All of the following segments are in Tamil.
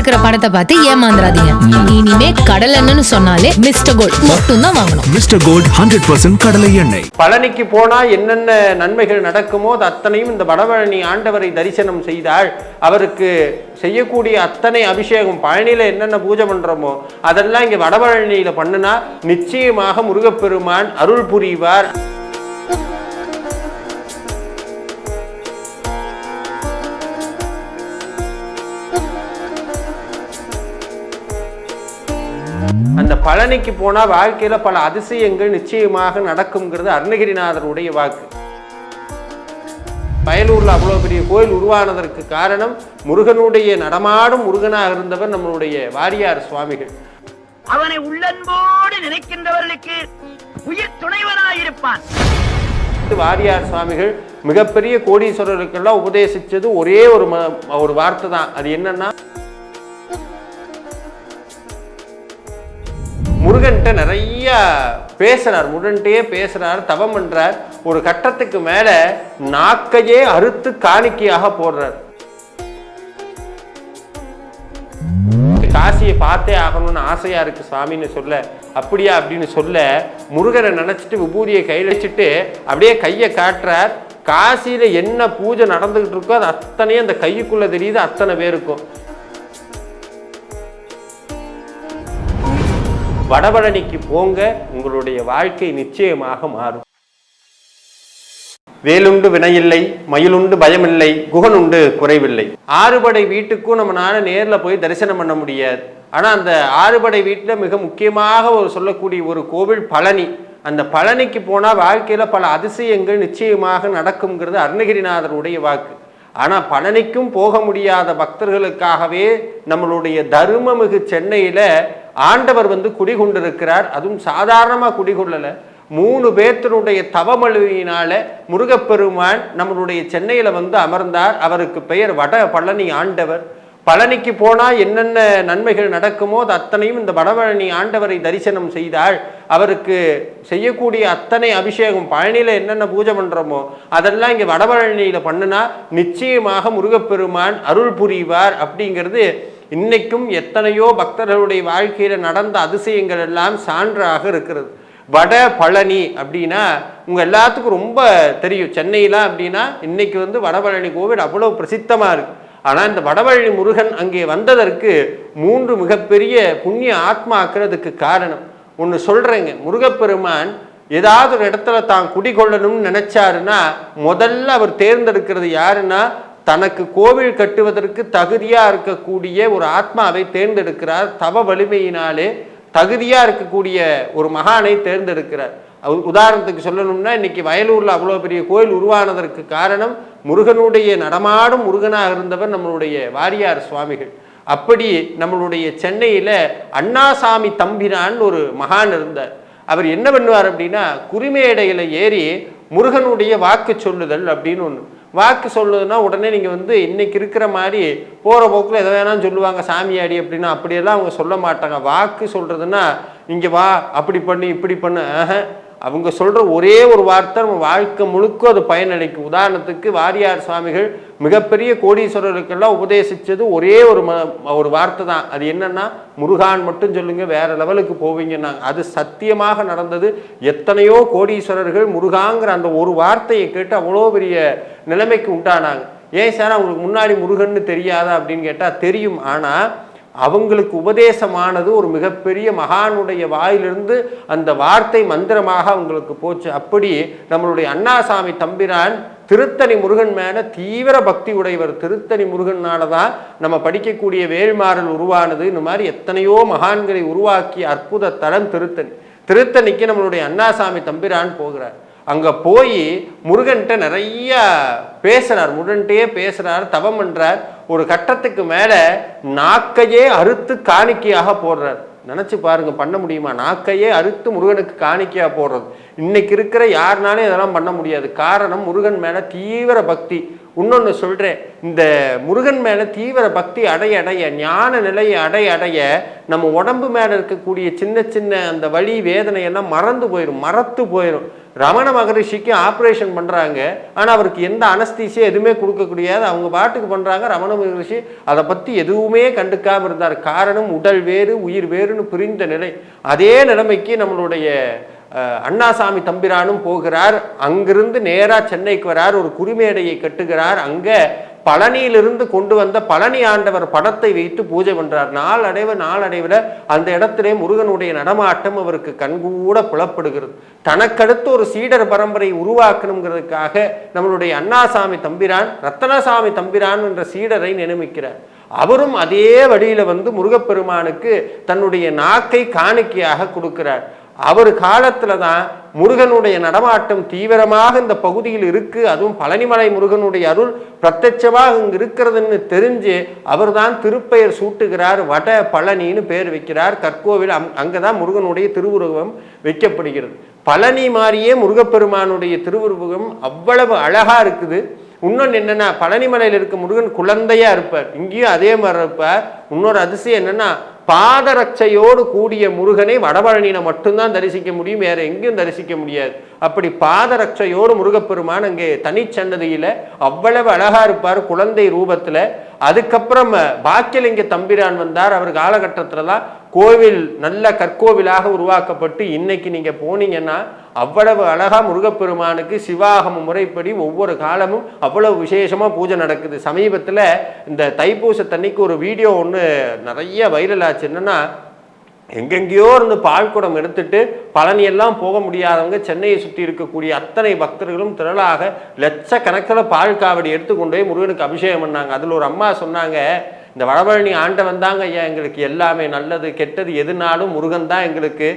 இருக்கிற படத்தை பார்த்து ஏமாந்துடாதீங்க இனிமே கடல் எண்ணெய்னு சொன்னாலே மிஸ்டர் கோல்ட் மட்டும் தான் வாங்கணும். மிஸ்டர் கோல்ட் ஹண்ட்ரட் பர்சன்ட் கடலை எண்ணெய். பழனிக்கு போனா என்னென்ன நன்மைகள் நடக்குமோ அது அத்தனையும் இந்த வடபழனி ஆண்டவரை தரிசனம் செய்தால் அவருக்கு செய்யக்கூடிய அத்தனை அபிஷேகம் பழனியில என்னென்ன பூஜை பண்றோமோ அதெல்லாம் இங்க வடபழனியில பண்ணுனா நிச்சயமாக முருகப்பெருமான் அருள் புரிவார். பழனிக்கு போனா வாழ்க்கையில பல அதிசயங்கள் நிச்சயமாக நடக்கும்ங்கிறது அருணகிரிநாதருடைய வாக்கு. வயலூர்ல அவ்வளவு பெரிய கோயில் உருவானதற்கு காரணம் முருகனுடைய நடமாடும் முருகனாக இருந்தவர் நம்மளுடைய வாரியார் சுவாமிகள். அவனை உள்ளன்போடு நினைக்கின்றவர்களுக்கு உயிர் துணைவனாயிருப்பான். வாரியார் சுவாமிகள் மிகப்பெரிய கோடீஸ்வரருக்கெல்லாம் உபதேசிச்சது ஒரே ஒரு ஒரு வார்த்தை தான். அது என்னன்னா முருகன்கிட்ட நிறைய பேசுறார் முருகன்கிட்டயே பேசுறார் தவம் பண்றார். ஒரு கட்டத்துக்கு மேல நாக்கையே அறுத்து காணிக்கையாக போடுறார். காசியை பார்த்தே ஆகணும்னு ஆசையா இருக்கு சாமின்னு சொல்ல. அப்படியா அப்படின்னு சொல்ல முருகனை நினைச்சிட்டு விபூதியை கையில் வச்சுட்டு அப்படியே கையை காட்டுறார். காசியில என்ன பூஜை நடந்துகிட்டு இருக்கோ அது அத்தனையும் அந்த கைக்குள்ளே தெரியுது அத்தனை பேருக்கும். வடபழனிக்கு போங்க உங்களுடைய வாழ்க்கை நிச்சயமாக மாறும். வேலுண்டு வினையில்லை மயிலுண்டு பயமில்லை குகனுண்டு குறைவில்லை. ஆறுபடை வீட்டுக்கும் நம்மளால நேர்ல போய் தரிசனம் பண்ண முடியாது. ஆனா அந்த ஆறுபடை வீட்டில் மிக முக்கியமாக ஒரு சொல்லக்கூடிய ஒரு கோவில் பழனி. அந்த பழனிக்கு போனா வாழ்க்கையில பல அதிசயங்கள் நிச்சயமாக நடக்கும்ங்கிறது அருணகிரிநாதருடைய வாக்கு. ஆனா பழனிக்கும் போக முடியாத பக்தர்களுக்காகவே நம்மளுடைய தருமமிகு சென்னையில ஆண்டவர் வந்து குடிகொண்டிருக்கிறார். அதுவும் சாதாரணமாக குடிகொள்ளலை. மூணு பேர்த்தினுடைய தவமழுவினால முருகப்பெருமான் நம்மளுடைய சென்னையில் வந்து அமர்ந்தார். அவருக்கு பெயர் வட பழனி ஆண்டவர். பழனிக்கு போனால் என்னென்ன நன்மைகள் நடக்குமோ அது அத்தனையும் இந்த வடபழனி ஆண்டவரை தரிசனம் செய்தால் அவருக்கு செய்யக்கூடிய அத்தனை அபிஷேகம் பழனியில் என்னென்ன பூஜை பண்ணுறோமோ அதெல்லாம் இங்கே வடபழனியில் பண்ணுனா நிச்சயமாக முருகப்பெருமான் அருள் புரிவார் அப்படிங்கிறது இன்னைக்கும் எத்தனையோ பக்தர்களுடைய வாழ்க்கையில நடந்த அதிசயங்கள் எல்லாம் சான்றாக இருக்கிறது. வட பழனி அப்படின்னா உங்க எல்லாத்துக்கும் ரொம்ப தெரியும். சென்னையில அப்படின்னா இன்னைக்கு வந்து வடபழனி கோவில் அவ்வளவு பிரசித்தமா இருக்கு. ஆனா இந்த வடபழனி முருகன் அங்கே வந்ததற்கு மூன்று மிகப்பெரிய புண்ணிய ஆத்மாக்குறதுக்கு காரணம். ஒன்று சொல்றேங்க முருகப்பெருமான் ஏதாவது ஒரு இடத்துல தான் குடிகொள்ளணும்னு நினைச்சாருன்னா முதல்ல அவர் தேர்ந்தெடுக்கிறது யாருன்னா தனக்கு கோவில் கட்டுவதற்கு தகுதியா இருக்கக்கூடிய ஒரு ஆத்மாவை தேர்ந்தெடுக்கிறார். தவ வலிமையினாலே தகுதியா இருக்கக்கூடிய ஒரு மகானை தேர்ந்தெடுக்கிறார். உதாரணத்துக்கு சொல்லணும்னா இன்னைக்கு வயலூர்ல அவ்வளவு பெரிய கோயில் உருவானதற்கு காரணம் முருகனுடைய நடமாடும் முருகனாக இருந்தவர் நம்மளுடைய வாரியார் சுவாமிகள். அப்படி நம்மளுடைய சென்னையில அண்ணாசாமி தம்பிரான் ஒரு மகான் இருந்தார். அவர் என்ன பண்ணுவார் அப்படின்னா குருமேடையில ஏறி முருகனுடைய வாக்கு சொல்லுதல் அப்படின்னு ஒன்று வாக்கு சொல்லுதுன்னா உடனே நீங்கள் வந்து இன்னைக்கு இருக்கிற மாதிரி போகிற போக்கில் எதை வேணாலும் சொல்லுவாங்க சாமியாடி அப்படின்னா அப்படியெல்லாம் அவங்க சொல்ல மாட்டாங்க வாக்கு சொல்கிறதுன்னா இங்கே வா அப்படி பண்ணு இப்படி பண்ணு ஆஹ். அவங்க சொல்கிற ஒரே ஒரு வார்த்தை நம்ம வாழ்க்கை முழுக்க அது பயனளிக்கும் உதாரணத்துக்கு வாரியார் சுவாமிகள் மிகப்பெரிய கோடீஸ்வரருக்கெல்லாம் உபதேசித்தது ஒரே ஒரு ம ஒரு வார்த்தை தான். அது என்னன்னா முருகான் மட்டும் சொல்லுங்க வேற லெவலுக்கு போவீங்கன்னா அது சத்தியமாக நடந்தது. எத்தனையோ கோடீஸ்வரர்கள் முருகாங்கிற அந்த ஒரு வார்த்தையை கேட்டு அவ்வளோ பெரிய நிலைமைக்கு உண்டானாங்க. ஏன் சார் அவங்களுக்கு முன்னாடி முருகன்னு தெரியாதா அப்படின்னு கேட்டால் தெரியும். ஆனால் அவங்களுக்கு உபதேசமானது ஒரு மிகப்பெரிய மகானுடைய வாயிலிருந்து அந்த வார்த்தை மந்திரமாக அவங்களுக்கு போச்சு. அப்படி நம்மளுடைய அண்ணாசாமி தம்பிரான் திருத்தணி முருகன் மேல தீவிர பக்தி உடையவர். திருத்தணி முருகனால தான் நம்ம படிக்கக்கூடிய வேல்மாறல் உருவானது. இந்த மாதிரி எத்தனையோ மகான்களை உருவாக்கிய அற்புத தரம் திருத்தணி. திருத்தணிக்கு நம்மளுடைய அண்ணாசாமி தம்பிரான் போகிறார். அங்கே போய் முருகன்கிட்ட நிறைய பேசுகிறார் முருகன்கிட்டயே பேசுகிறார் தவம் பண்ணுறார் ஒரு கட்டத்துக்கு மேலே நாக்கையே அறுத்து காணிக்கையாக போடுறார். நினச்சி பாருங்கள் பண்ண முடியுமா? நாக்கையே அறுத்து முருகனுக்கு காணிக்கையாக போடுறது. இன்னைக்கு இருக்கிற யாருனாலும் இதெல்லாம் பண்ண முடியாது. காரணம் முருகன் மேலே தீவிர பக்தி. இன்னொன்று சொல்கிறேன் இந்த முருகன் மேலே தீவிர பக்தி அடைய அடைய ஞான நிலையை அடைய அடைய நம்ம உடம்பு மேலே இருக்கக்கூடிய சின்ன சின்ன அந்த வழி வேதனையெல்லாம் மறந்து போயிடும் மறத்து போயிடும் ரமண மகரிஷிக்கு ஆப்ரேஷன் பண்ணுறாங்க ஆனால் அவருக்கு எந்த அனஸ்தீசியும் எதுவுமே கொடுக்க முடியாது. அவங்க பாட்டுக்கு பண்ணுறாங்க ரமண மகரிஷி அதை பற்றி எதுவுமே கண்டுக்காமல் இருந்தார். காரணம் உடல் வேறு உயிர் வேறுன்னு பிரிந்த நிலை. அதே நிலைமைக்கு நம்மளுடைய அண்ணாசாமி தம்பிரானும் போகிறார். அங்கிருந்து நேராக சென்னைக்கு வரார். ஒரு குருமேடையை கட்டுகிறார். அங்கே பழனியிலிருந்து கொண்டு வந்த பழனி ஆண்டவர் படத்தை வைத்து பூஜை பண்றார். நாளடைவு நாளடைவில் அந்த இடத்திலே முருகனுடைய நடமாட்டம் அவருக்கு கண்கூட புலப்படுகிறது. தனக்கடுத்து ஒரு சீடர் பரம்பரை உருவாக்கணுங்கிறதுக்காக நம்மளுடைய அண்ணாசாமி தம்பிரான் ரத்தனசாமி தம்பிரான் என்ற சீடரை நியமிக்கிறார். அவரும் அதே வழியில வந்து முருகப்பெருமானுக்கு தன்னுடைய நாக்கை காணிக்கையாக கொடுக்கிறார். அவர் காலத்தில் தான் முருகனுடைய நடமாட்டம் தீவிரமாக இந்த பகுதியில் இருக்கு. அதுவும் பழனிமலை முருகனுடைய அருள் பிரத்யட்சமாக இங்கு இருக்கிறதுன்னு தெரிஞ்சு அவர் தான் திருப்பெயர் சூட்டுகிறார். வட பழனின்னு பேர் வைக்கிறார். கற்கோவில் அங் தான் முருகனுடைய திருவுருவம் வைக்கப்படுகிறது. பழனி மாதிரியே முருகப்பெருமானுடைய திருவுருவகம் அவ்வளவு அழகாக இருக்குது. இன்னொன்று என்னென்னா பழனிமலையில் இருக்க முருகன் குழந்தையாக இருப்பார். இங்கேயும் அதே மாதிரி இருப்பார். இன்னொரு அதிசயம் என்னென்னா பாதரட்சையோடு கூடிய முருகனை வடபழனியில மட்டும்தான் தரிசிக்க முடியும் வேற எங்கேயும் தரிசிக்க முடியாது. அப்படி பாதரட்சையோடு முருகப்பெருமான் அங்கே தனிச்சன்னதியில அவ்வளவு அழகா இருப்பார் குழந்தை ரூபத்துல. அதுக்கப்புறம் பாக்கியலிங்க தம்பிரான் வந்தார். அவர் காலகட்டத்துல தான் கோவில் நல்ல கற்கோவிலாக உருவாக்கப்பட்டு இன்னைக்கு நீங்க போனீங்கன்னா அவ்வளவு அழகா முருகப்பெருமானுக்கு சிவாகம முறைப்படி ஒவ்வொரு காலமும் அவ்வளவு விசேஷமா பூஜை நடக்குது. சமீபத்துல இந்த தைப்பூசத்தன்னைக்கு ஒரு வீடியோ ஒன்று நிறைய வைரல் ஆச்சு. என்னன்னா எங்கெங்கேயோ இருந்து பால்குடம் எடுத்துட்டு பழனியெல்லாம் போக முடியாதவங்க சென்னையை சுற்றி இருக்கக்கூடிய அத்தனை பக்தர்களும் திரளாக லட்சக்கணக்கில் பால் காவடி எடுத்து கொண்டு போய் முருகனுக்கு அபிஷேகம் பண்ணாங்க. அதில் ஒரு அம்மா சொன்னாங்க இந்த வடபழனி ஆண்டவன் தாங்க ஐயா எங்களுக்கு எல்லாமே நல்லது கெட்டது எதுனாலும் முருகன் தான் எங்களுக்கு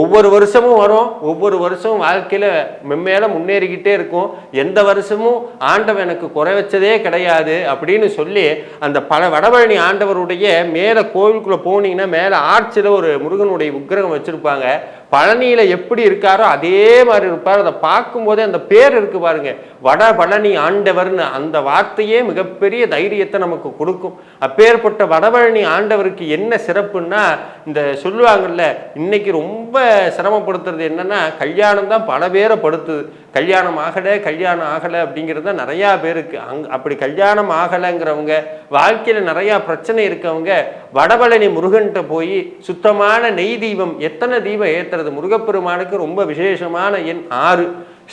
ஒவ்வொரு வருஷமும் வரும். ஒவ்வொரு வருஷமும் வாழ்க்கையில் மென்மேல முன்னேறிக்கிட்டே இருக்கும். எந்த வருஷமும் ஆண்டவன் எனக்கு குறை வச்சதே கிடையாது அப்படின்னு சொல்லி அந்த பல வடபழனி ஆண்டவருடைய மேலே கோவிலுக்குள்ளே போனீங்கன்னா மேலே ஆட்சியில் ஒரு முருகனுடைய விக்கிரகம் வச்சுருப்பாங்க. பழனியில் எப்படி இருக்காரோ அதே மாதிரி இருப்பார். அதை பார்க்கும்போதே அந்த பேர் இருக்கு பாருங்க. வட பழனி ஆண்டவர்னு அந்த வார்த்தையே மிகப்பெரிய தைரியத்தை நமக்கு கொடுக்கும். அப்பேற்பட்ட வடபழனி ஆண்டவருக்கு என்ன சிறப்புன்னா இந்த சொல்லுவாங்கல்ல இன்னைக்கு ரொம்ப சிரமப்படுத்துறது என்னன்னா கல்யாணம் தான் பல பேரை படுத்துது. கல்யாணம் ஆகலை கல்யாணம் ஆகலை அப்படிங்கிறது தான் நிறையா பேருக்கு. அங் அப்படி கல்யாணம் ஆகலைங்கிறவங்க வாழ்க்கையில் நிறையா பிரச்சனை இருக்கவங்க வடபழனி முருகன்கிட்ட போய் சுத்தமான நெய் தீபம் எத்தனை தீபம் ஏத்துறது? முருகப்பெருமானுக்கு ரொம்ப விசேஷமான எண் ஆறு.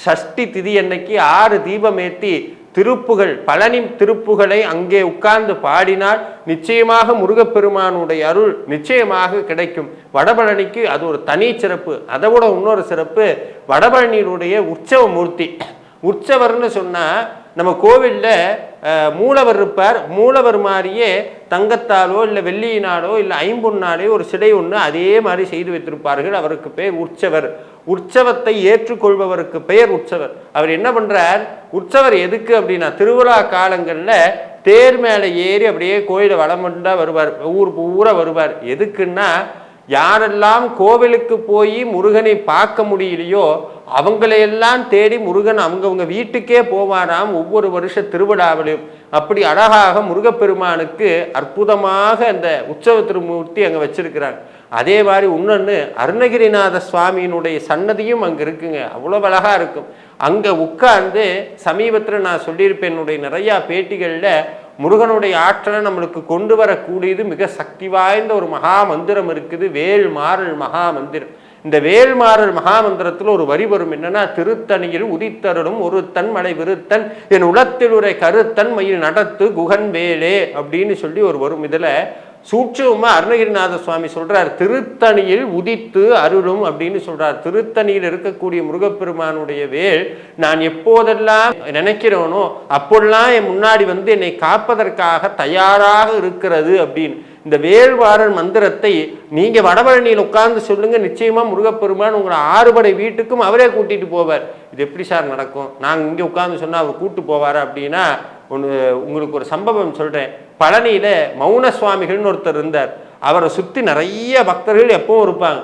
சஷ்டி திதி அன்னைக்கு ஆறு தீபம் ஏற்றி திருப்புகள் பழனி திருப்புகளை அங்கே உட்கார்ந்து பாடினால் நிச்சயமாக முருகப்பெருமானுடைய அருள் நிச்சயமாக கிடைக்கும். வடபழனிக்கு அது ஒரு தனி சிறப்பு. அதை விட இன்னொரு சிறப்பு வடபழனியினுடைய உற்சவ மூர்த்தி. உற்சவர்னு சொன்னால் நம்ம கோவிலில் மூலவர் இருப்பார். மூலவர் மாதிரியே தங்கத்தாலோ இல்லை வெள்ளியினாலோ இல்லை ஐம்பொன்னாலேயோ ஒரு சிலை ஒன்று அதே மாதிரி செய்து வைத்திருப்பார்கள். அவருக்கு பேர் உற்சவர். உற்சவத்தை ஏற்றுக்கொள்பவருக்கு பெயர் உற்சவர். அவர் என்ன பண்றார்? உற்சவர் எதுக்கு அப்படின்னா திருவிழா காலங்களில் தேர் மேலே ஏறி அப்படியே கோயிலை வளமண்டா வருவார். ஊர் பூரா வருவார். எதுக்குன்னா யாரெல்லாம் கோவிலுக்கு போய் முருகனை பார்க்க முடியலையோ அவங்களையெல்லாம் தேடி முருகன் அவங்கவங்க வீட்டுக்கே போவாராம் ஒவ்வொரு வருஷ திருவிழாவிலும். அப்படி அழகாக முருகப்பெருமானுக்கு அற்புதமாக அந்த உற்சவ திருமூர்த்தி அங்கே வச்சிருக்கிறாங்க. அதே மாதிரி இன்னொன்று அருணகிரிநாத சுவாமியினுடைய சன்னதியும் அங்கே இருக்குங்க. அவ்வளோ அழகாக இருக்கும். அங்கே உட்கார்ந்து சமீபத்தில் நான் சொல்லியிருப்பேன் என்னுடைய நிறையா பேட்டிகளில் முருகனுடைய ஆற்றலை நம்மளுக்கு கொண்டு வரக்கூடியது மிக சக்தி வாய்ந்த ஒரு மகா மந்திரம் இருக்குது. வேல் மாறல் மகா மந்திரம் இந்த வேல்மாறல் மகாமந்திரத்தில் ஒரு வரி வரும். என்னன்னா திருத்தணியில் உதித்தருளும் ஒரு தன் மலை விருத்தன் என் உளத்தில் உரை கருத்தன் மயில் நடத்து குகன் வேலே அப்படின்னு சொல்லி ஒரு வரும். இதில் சூட்சமா அருணகிரிநாத சுவாமி சொல்றார் திருத்தணியில் உதித்து அருளும் அப்படின்னு சொல்றார். திருத்தணியில் இருக்கக்கூடிய முருகப்பெருமானுடைய வேல் நான் எப்போதெல்லாம் நினைக்கிறேனோ அப்போல்லாம் என் முன்னாடி வந்து என்னை காப்பதற்காக தயாராக இருக்கிறது அப்படின்னு. இந்த வேல்வாரன் மந்திரத்தை நீங்க வடபழனியில் உட்கார்ந்து சொல்லுங்க நிச்சயமா முருகப்பெருமான் உங்களை ஆறுபடை வீட்டுக்கும் அவரே கூட்டிட்டு போவார். இது எப்படி சார் நடக்கும்? நாங்க இங்க உட்கார்ந்து சொன்னா அவர் கூட்டு போவார் அப்படின்னா ஒன்று உங்களுக்கு ஒரு சம்பவம் சொல்றேன். பழனியில மௌன சுவாமிகள்னு ஒருத்தர் இருந்தார். அவரை சுத்தி நிறைய பக்தர்கள் எப்பவும் இருப்பாங்க.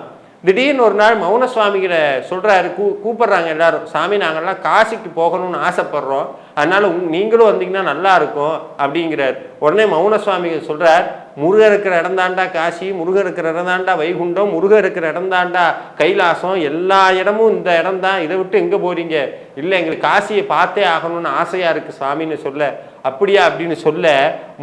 திடீர்னு ஒரு நாள் மௌன சுவாமிகளை சொல்றாரு கூ கூப்பிடுறாங்க எல்லாரும். சாமி நாங்கள்லாம் காசிக்கு போகணும்னு ஆசைப்படுறோம். அதனால உங் நீங்களும் வந்தீங்கன்னா நல்லா இருக்கும் அப்படிங்கிறார். உடனே மௌன சுவாமிகள் சொல்றார் முருகர் இருக்கிற இடம் தாண்டா காசி முருகர் இருக்கிற இடம் தாண்டா வைகுண்டம் முருகர் இருக்கிற இடம் தாண்டா கைலாசம். எல்லா இடமும் இந்த இடம் தான் இதை விட்டு எங்க போறீங்க? இல்லை எங்களுக்கு காசியை பார்த்தே ஆகணும்னு ஆசையா இருக்கு சாமின்னு சொல்ல. அப்படியா அப்படின்னு சொல்ல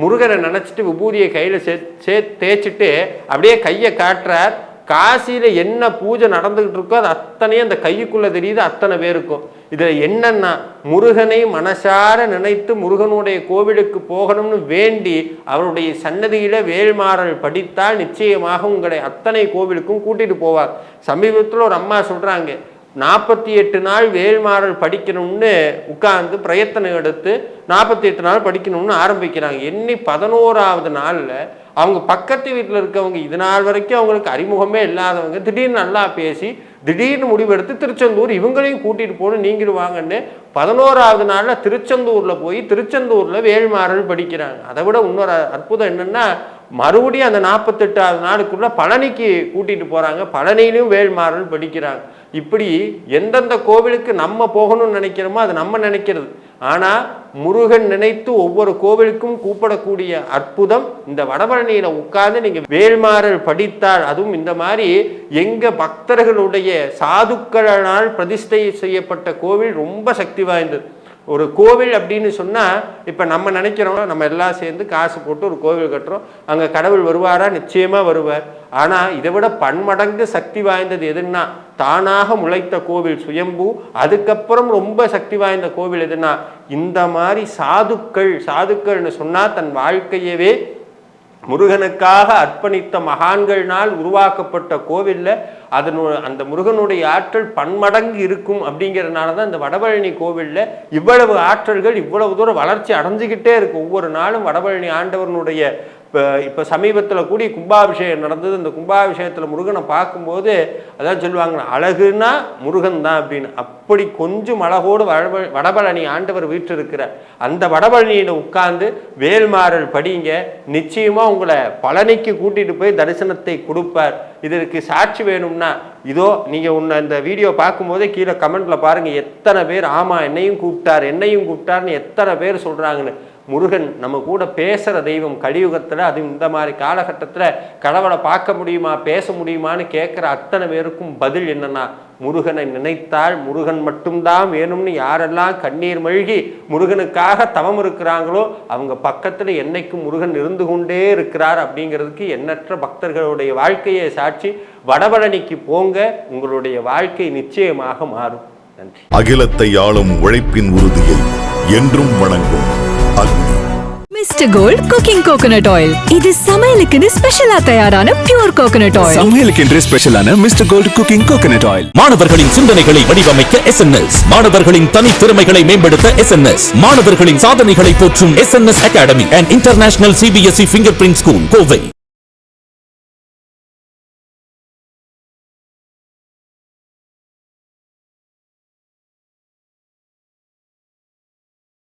முருகரை நினச்சிட்டு விபூதியை கையில் சே சே தேய்ச்சிட்டு அப்படியே கையை காட்டுறார். காசியில் என்ன பூஜை நடந்துக்கிட்டு இருக்கோ அது அத்தனையும் அந்த கைக்குள்ளே தெரியுது அத்தனை பேருக்கும். இதில் என்னென்னா முருகனை மனசார நினைத்து முருகனுடைய கோவிலுக்கு போகணும்னு வேண்டி அவருடைய சன்னதியில் வேல்மாறல் படித்தால் நிச்சயமாக உங்களை அத்தனை கோவிலுக்கும் கூட்டிகிட்டு போவார். சமீபத்தில் ஒரு அம்மா சொல்கிறாங்க நாற்பத்தி எட்டு நாள் வேள்மாறல் படிக்கணும்னு உட்கார்ந்து பிரயத்தனம் எடுத்து நாற்பத்தி எட்டு நாள் படிக்கணும்னு ஆரம்பிக்கிறாங்க. எண்ணி பதினோராவது நாளில் அவங்க பக்கத்து வீட்டில் இருக்கவங்க இது நாள் வரைக்கும் அவங்களுக்கு அறிமுகமே இல்லாதவங்க திடீர்னு நல்லா பேசி திடீர்னு முடிவெடுத்து திருச்செந்தூர் இவங்களையும் கூட்டிட்டு போகணும் நீங்களும் வாங்கன்னு பதினோராவது நாளில் திருச்செந்தூரில் போய் திருச்செந்தூரில் வேள்மாறல் படிக்கிறாங்க. அதை விட இன்னொரு அற்புதம் என்னன்னா மறுபடியும் அந்த நாற்பத்தெட்டாவது நாளுக்குள்ள பழனிக்கு கூட்டிட்டு போறாங்க. பழனியிலையும் வேள்மாறல் படிக்கிறாங்க. இப்படி எந்தெந்த கோவிலுக்கு நம்ம போகணும்னு நினைக்கிறோமோ அது நம்ம நினைக்கிறது. ஆனா முருகன் நினைத்து ஒவ்வொரு கோவிலுக்கும் கூப்பிடக்கூடிய அற்புதம் இந்த வடபழனியில உட்கார்ந்து நீங்க வேல்மாறல் படித்தால் அதுவும் இந்த மாதிரி எங்க பக்தர்களுடைய சாதுக்களால் பிரதிஷ்டை செய்யப்பட்ட கோவில் ரொம்ப சக்தி வாய்ந்தது. ஒரு கோவில் அப்படின்னு சொன்னால் இப்போ நம்ம நினைக்கிறோம் நம்ம எல்லாம் சேர்ந்து காசு போட்டு ஒரு கோவில் கட்டுறோம். அங்கே கடவுள் வருவாரா? நிச்சயமாக வருவார். ஆனால் இதை விட பன்மடங்கு சக்தி வாய்ந்தது எதுன்னா தானாக முளைத்த கோவில் சுயம்பு அதுக்கப்புறம் ரொம்ப சக்தி வாய்ந்த கோவில் எதுன்னா இந்த மாதிரி சாதுக்கள் சாதுக்கள்னு சொன்னால் தன் வாழ்க்கையவே முருகனுக்காக அர்ப்பணித்த மகான்கள்னால் உருவாக்கப்பட்ட கோவில்ல அதனு அந்த முருகனுடைய ஆற்றல் பன்மடங்கு இருக்கும் அப்படிங்கிறதுனால தான் இந்த வடபழனி கோவிலில் இவ்வளவு ஆற்றல்கள் இவ்வளவு தூரம் வளர்ச்சி அடைஞ்சிக்கிட்டே இருக்கு. ஒவ்வொரு நாளும் வடபழனி ஆண்டவனுடைய இப்போ இப்போ சமீபத்தில் கூடி கும்பாபிஷேகம் நடந்தது. இந்த கும்பாபிஷேகத்தில் முருகனை பார்க்கும்போது அதான் சொல்லுவாங்க அழகுன்னா முருகன் தான் அப்படின்னு. அப்படி கொஞ்சம் அழகோடு வடப வடபழனி ஆண்டவர் வீற்றிருக்கிறார். அந்த வடபழனியில் உட்கார்ந்து வேல்மாறல் படிங்க. நிச்சயமாக உங்களை பழனிக்கு கூட்டிட்டு போய் தரிசனத்தை கொடுப்பார். இதற்கு சாட்சி வேணும்னா இதோ நீங்கள் உன்னை இந்த வீடியோ பார்க்கும்போதே கீழே கமெண்ட்ல பாருங்கள் எத்தனை பேர் ஆமாம் என்னையும் கூப்பிட்டார் என்னையும் கூப்பிட்டார்னு எத்தனை பேர் சொல்கிறாங்கன்னு முருகன் நம்ம கூட பேசுகிற தெய்வம் கலியுகத்தில் அது இந்த மாதிரி காலகட்டத்தில் கடவுளை பார்க்க முடியுமா பேச முடியுமான்னு கேட்குற அத்தனை பேருக்கும் பதில் என்னன்னா முருகனை நினைத்தால் முருகன் மட்டும்தான் வேணும்னு யாரெல்லாம் கண்ணீர் மழ்கி முருகனுக்காக தவம் இருக்கிறாங்களோ அவங்க பக்கத்தில் என்னைக்கும் முருகன் இருந்து கொண்டே இருக்கிறார் அப்படிங்கிறதுக்கு எண்ணற்ற பக்தர்களுடைய வாழ்க்கையை சாட்சி. வடபழனிக்கு போங்க உங்களுடைய வாழ்க்கை நிச்சயமாக மாறும். நன்றி. அகிலத்தை ஆளும் உழைப்பின் உறுதியை என்றும் வணங்கும். Agni mister gold cooking coconut oil இது சமையலுக்குன்னு ஸ்பெஷலா தயாரான பியூர் கோகனட் ஆயில் சமையலுக்கு ஸ்பெஷலான mister gold cooking coconut oil மாணவர்களின் சிந்தனைகளை வடிவமைக்க எஸ் மாணவர்களின் தனித்திறமைகளை மேம்படுத்த எஸ் மாணவர்களின் சாதனைகளை போற்றும் S academy and international CBSE finger print school Kovai